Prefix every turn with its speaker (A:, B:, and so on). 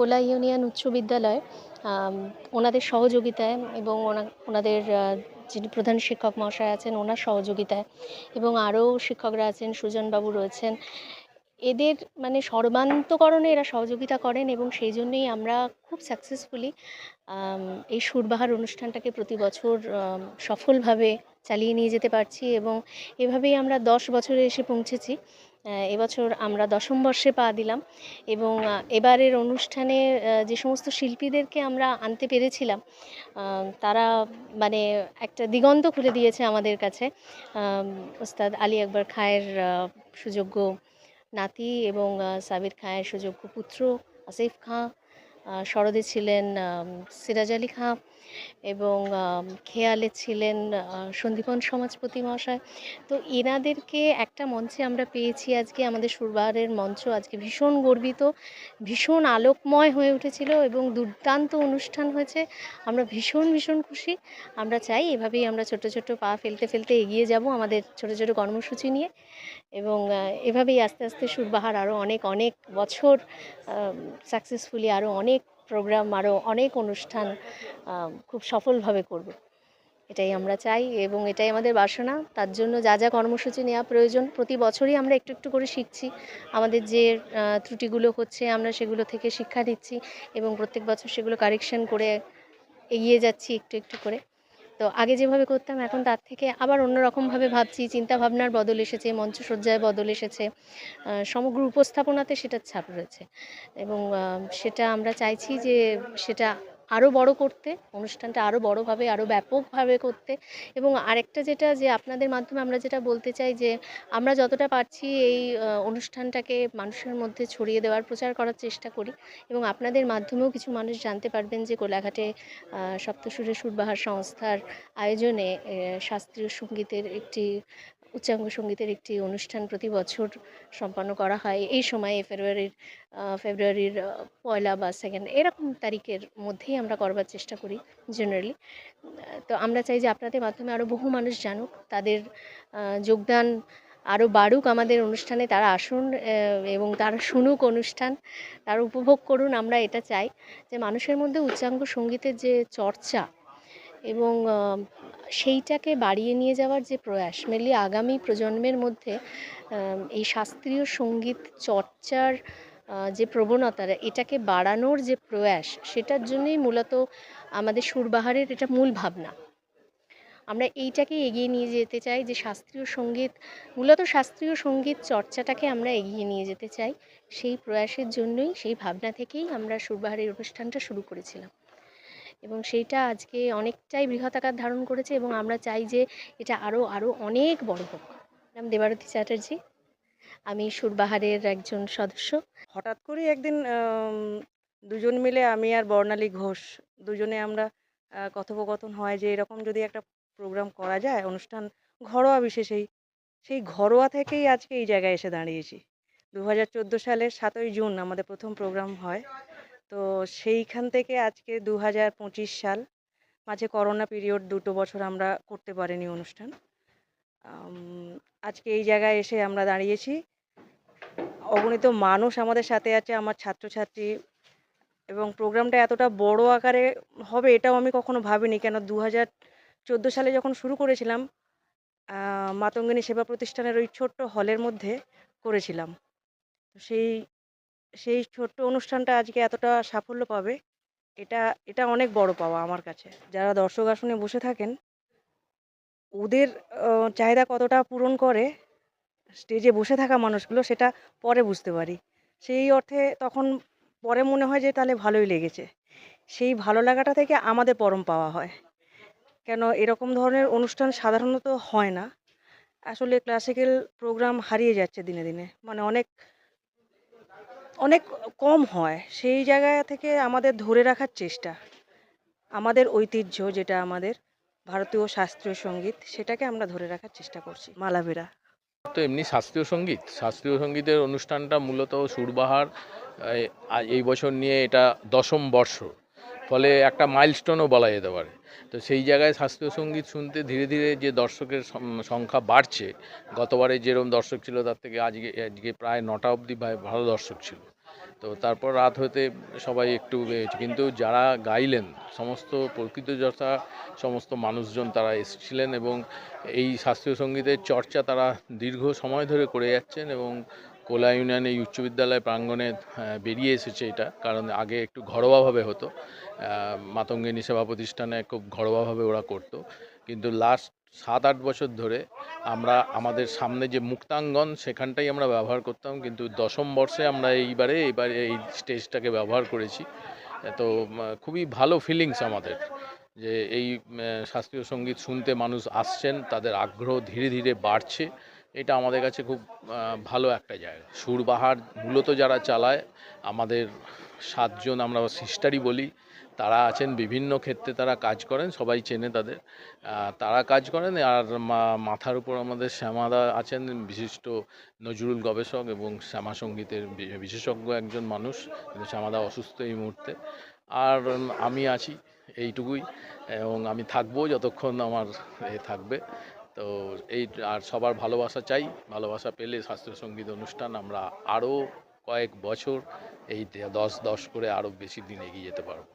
A: কোলা union উচ্চ বিদ্যালয় ওনাদের সহযোগিতায় এবং ওনা- ওনাদের যিনি প্রধান শিক্ষক মহাশয় আছেন, ওনার সহযোগিতায় এবং আরও শিক্ষকরা আছেন, সুজনবাবু রয়েছেন। এদের মানে সর্বান্তকরণে এরা সহযোগিতা করেন এবং সেই জন্যই আমরা খুব সাকসেসফুলি এই সুরবাহার অনুষ্ঠানটাকে প্রতি বছর সফলভাবে চালিয়ে নিয়ে যেতে পারছি এবং এভাবেই আমরা দশ বছরে এসে পৌঁছেছি। এবছর আমরা দশম বর্ষে পা দিলাম এবং এবারের অনুষ্ঠানে যে সমস্ত শিল্পীদেরকে আমরা আনতে পেরেছিলাম তারা মানে একটা দিগন্ত খুলে দিয়েছে আমাদের কাছে। ওস্তাদ আলী আকবর খায়ের সুযোগ্য নাতি এবং সাবির খায়ের সুযোগ্য পুত্র, আসিফ খাঁ সরদে ছিলেন সিরাজ আলী খাঁ এবং খেয়ালে ছিলেন সন্দীপন সমাজপতি মহাশয়। তো এনাদেরকে একটা মঞ্চে আমরা পেয়েছি আজকে, আমাদের সুরবাহারের মঞ্চ আজকে ভীষণ গর্বিত, ভীষণ আলোকময় হয়ে উঠেছিল এবং দুর্দান্ত অনুষ্ঠান হয়েছে। আমরা ভীষণ ভীষণ খুশি। আমরা চাই এভাবেই আমরা ছোট ছোট পা ফেলতে ফেলতে এগিয়ে যাব আমাদের ছোট ছোট কর্মসূচি নিয়ে এবং এভাবেই আস্তে আস্তে সুরবাহার আরও অনেক অনেক বছর সাকসেসফুলি আরও অনেক প্রোগ্রাম আরও অনেক অনুষ্ঠান খুব সফলভাবে করব। এটাই আমরা চাই এবং এটাই আমাদের বাসনা। তার জন্য যা যা কর্মসূচি নেওয়া প্রয়োজন, প্রতি বছরই আমরা একটু একটু করে শিখছি। আমাদের যে ত্রুটিগুলো হচ্ছে আমরা সেগুলো থেকে শিক্ষা নিচ্ছি এবং প্রত্যেক বছর সেগুলো কারেকশন করে এগিয়ে যাচ্ছি একটু একটু করে। তো আগে যেভাবে করতাম, এখন তার থেকে আবার অন্যরকমভাবে ভাবছি। চিন্তা ভাবনার বদল এসেছে, মঞ্চসজ্জায় বদল এসেছে। সমগ্র উপস্থাপনাতে সেটার ছাপ রয়েছে। এবং সেটা আমরা চাইছি যে, সেটা আরও বড় করতে, অনুষ্ঠানটা আরও বড়োভাবে আরও ব্যাপকভাবে করতে। এবং আরেকটা যেটা যে আপনাদের মাধ্যমে আমরা যেটা বলতে চাই যে, আমরা যতটা পারছি এই অনুষ্ঠানটাকে মানুষের মধ্যে ছড়িয়ে দেওয়ার প্রচার করার চেষ্টা করি। এবং আপনাদের মাধ্যমেও কিছু মানুষ জানতে পারবেন যে কোলাঘাটে সপ্তসুরে সুরবাহার সংস্থার আয়োজনে শাস্ত্রীয় সঙ্গীতের একটি উচ্চাঙ্গ সঙ্গীতের একটি অনুষ্ঠান প্রতি বছর সম্পন্ন করা হয়। এই সময়ে ফেব্রুয়ারির ফেব্রুয়ারির পয়লা বা সেকেন্ড এরকম তারিখের মধ্যেই আমরা করবার চেষ্টা করি জেনারেলি তো আমরা চাই যে আপনাদের মাধ্যমে আরও বহু মানুষ জানুক, তাদের যোগদান আরও বাড়ুক আমাদের অনুষ্ঠানে, তারা আসুন এবং তারা শুনুক অনুষ্ঠান, তারা উপভোগ করুন, আমরা এটা চাই যে মানুষের মধ্যে উচ্চাঙ্গ সঙ্গীতের যে চর্চা এবং সেইটাকে বাড়িয়ে নিয়ে যাওয়ার যে প্রয়াস মেনলি আগামী প্রজন্মের মধ্যে এই শাস্ত্রীয় সংগীত চর্চার যে প্রবণতা, এটাকে বাড়ানোর যে প্রয়াস, সেটার জন্যই মূলত আমাদের সুরবাহারের এটা মূল ভাবনা। আমরা এইটাকে এগিয়ে নিয়ে যেতে চাই যে শাস্ত্রীয় সংগীত, মূলত শাস্ত্রীয় সংগীত চর্চাটাকে আমরা এগিয়ে নিয়ে যেতে চাই। সেই প্রয়াসের জন্যই, সেই ভাবনা থেকেই আমরা সুরবাহারের অনুষ্ঠানটা শুরু করেছিলাম। এবং সেইটা আজকে অনেকটাই বৃহৎ আকার ধারণ করেছে এবং আমরা চাই যে এটা আরও আরও অনেক বড় হোক। নাম দেবারতী চ্যাটার্জি। আমি সুরবাহারের একজন সদস্য।
B: হঠাৎ করেই একদিন দুজন মিলে আমি আর বর্ণালী ঘোষ দুজনে আমরা কথোপকথন হয় যে এরকম যদি একটা প্রোগ্রাম করা যায়, অনুষ্ঠান ঘরোয়া বিশেষেই, সেই ঘরোয়া থেকেই আজকে এই জায়গায় এসে দাঁড়িয়েছি। দু হাজার চোদ্দ সালের সাতই জুন আমাদের প্রথম প্রোগ্রাম হয়। তো সেইখান থেকে আজকে দু হাজার পঁচিশ সাল মাঝে করোনা পিরিয়ড দুটো বছর আমরা করতে পারিনি অনুষ্ঠান। আজকে এই জায়গায় এসে আমরা দাঁড়িয়েছি। অগণিত মানুষ আমাদের সাথে আছে, আমার ছাত্রছাত্রী। এবং প্রোগ্রামটা এতটা বড় আকারে হবে এটাও আমি কখনো ভাবিনি, কেন দু হাজার চোদ্দ সালে যখন শুরু করেছিলাম মাতঙ্গিনী সেবা প্রতিষ্ঠানের ওই ছোট্ট হলের মধ্যে করেছিলাম। সেই সেই ছোট্ট অনুষ্ঠানটা আজকে এতটা সাফল্য পাবে, এটা এটা অনেক বড় পাওয়া আমার কাছে। যারা দর্শক আসনে বসে থাকেন, ওদের চাহিদা কতটা পূরণ করে, স্টেজে বসে থাকা মানুষগুলো সেটা পরে বুঝতে পারি। সেই অর্থে তখন পরে মনে হয় যে তাহলে ভালোই লেগেছে। সেই ভালো লাগাটা থেকে আমাদের পরম পাওয়া হয়। কেন এরকম ধরনের অনুষ্ঠান সাধারণত হয় না। আসলে ক্লাসিক্যাল প্রোগ্রাম হারিয়ে যাচ্ছে দিনে দিনে। মানে অনেক অনেক কম হয়। সেই জায়গা থেকে আমাদের ধরে রাখার চেষ্টা। আমাদের ঐতিহ্য যেটা আমাদের ভারতীয় শাস্ত্রীয় সংগীত, সেটাকে আমরা ধরে রাখার চেষ্টা করছি। মালাভেরা।
C: তো এমনি শাস্ত্রীয় সংগীত। শাস্ত্রীয় সঙ্গীতের অনুষ্ঠানটা মূলত সুরবাহার এই বছর নিয়ে এটা দশম বর্ষ। ফলে একটা মাইলস্টোনও বলা যেতে পারে। তো সেই জায়গায় শাস্ত্রীয় সংগীত শুনতে ধীরে ধীরে যে দর্শকের সংখ্যা বাড়ছে, গতবারে যেরকম দর্শক ছিল তার থেকে আজকে আজকে প্রায় নটা অবধি ভালো দর্শক ছিল। তো তারপর রাত হতে সবাই একটু এ- কিন্তু যারা গাইলেন, সমস্ত প্রকৃত যথা, সমস্ত মানুষজন তারা এসেছিলেন এবং এই শাস্ত্রীয় সঙ্গীতের চর্চা তারা দীর্ঘ সময় ধরে করে যাচ্ছেন এবং কোলা ইউনিয়ন উচ্চ বিদ্যালয় প্রাঙ্গণে বেরিয়ে এসেছে এটা। কারণ আগে একটু ঘরোয়াভাবে হতো। মাতঙ্গিনী সেবা প্রতিষ্ঠানে খুব ঘরোয়াভাবে ওরা করতো। কিন্তু লাস্ট সাত, আট বছর ধরে আমরা, আমাদের সামনে যে মুক্তাঙ্গন, সেখানটাই আমরা ব্যবহার করতাম। কিন্তু দশম বর্ষে আমরা এইবারে এইবারে এই স্টেজটাকে ব্যবহার করেছি। তো খুবই ভালো ফিলিংস আমাদের যে এই শাস্ত্রীয় সংগীত শুনতে মানুষ আসছেন, তাদের আগ্রহ ধীরে ধীরে বাড়ছে। এটা আমাদের কাছে খুব ভালো একটা জায়গা। সুরবাহার মূলত যারা চালায়, আমাদের সাতজন আমরা সিস্টারই বলি, তারা আছেন বিভিন্ন ক্ষেত্রে তারা কাজ করেন, সবাই চেনে তাদের। তারা কাজ করেন, আর মাথার উপর আমাদের শ্যামাদা আছেন, বিশিষ্ট নজরুল গবেষক এবং শ্যামা সঙ্গীতের বিশেষজ্ঞ একজন মানুষ শ্যামাদা অসুস্থ এই মুহূর্তে। আর আমি আছি এইটুকুই, এবং আমি থাকব যতক্ষণ আমার এ থাকবে। তো এই আর সবার ভালোবাসা চাই। ভালোবাসা পেলে শাস্ত্রীয় সংগীত অনুষ্ঠান আমরা আরও কয়েক বছর এই দশ দশ করে আরও বেশি দিন এগিয়ে যেতে পারব।